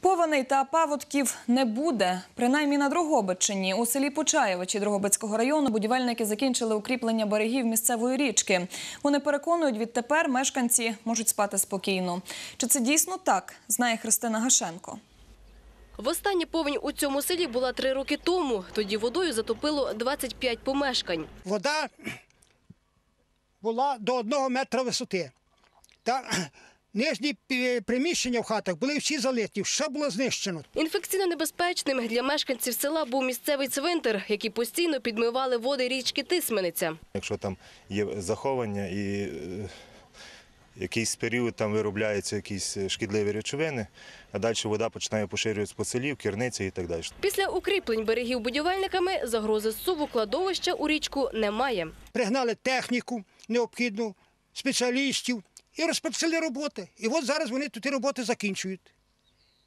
Повеней та паводків не буде. Принаймні на Дрогобичині у селі Почаєвичі Дрогобицького району будівельники закінчили укріплення берегів місцевої річки. Вони переконують, відтепер мешканці можуть спати спокійно. Чи це дійсно так? Знає Христина Гашенко. Востаннє повінь у цьому селі була три роки тому. Тоді водою затопило 25 помешкань. вода була до одного метра висоти. Та нижні приміщення в хатах були всі залиті, все було знищено. Інфекційно небезпечним для мешканців села був місцевий цвинтар, який постійно підмивали води річки Тисмениця. Якщо там є заховання і е, якийсь період там виробляються якісь е, шкідливі речовини, а далі вода починає поширюватися по селі, в керниці і так далі. Після укріплень берегів будівельниками загрози зсуву кладовища у річку немає. Пригнали техніку необхідну, спеціалістів і розпочали роботи. І от зараз вони тут і роботи закінчують.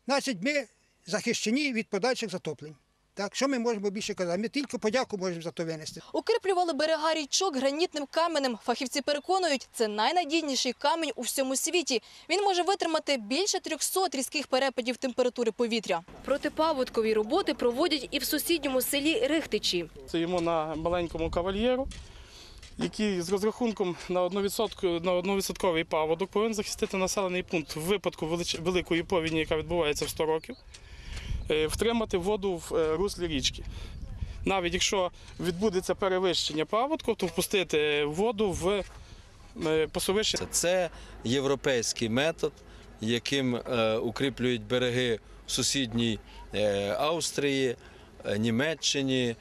Значить, ми захищені від подальших затоплень. Так, що ми можемо більше казати? Ми тільки подяку можемо за то винести. Укріплювали берега річок гранітним каменем. Фахівці переконують, це найнадійніший камінь у всьому світі. Він може витримати більше 300 різких перепадів температури повітря. Протипаводкові роботи проводять і в сусідньому селі Рихтичі. Стоїмо на маленькому кавальєру, який з розрахунком на 1%, на 1% паводок повинен захистити населений пункт в випадку великої повіні, яка відбувається в 100 років, е, втримати воду в е, руслі річки. Навіть якщо відбудеться перевищення паводку, то впустити воду в е, пасовище. Це європейський метод, яким укріплюють береги в сусідній Австрії, Німеччині,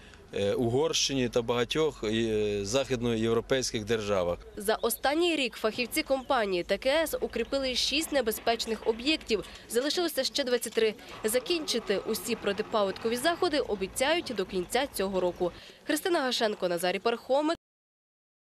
Угорщині та багатьох е, західноєвропейських державах. За останній рік фахівці компанії ТКС укріпили шість небезпечних об'єктів. Залишилося ще 23. Закінчити усі протипаводкові заходи обіцяють до кінця цього року. Христина Гашенко, Назарій Пархомик.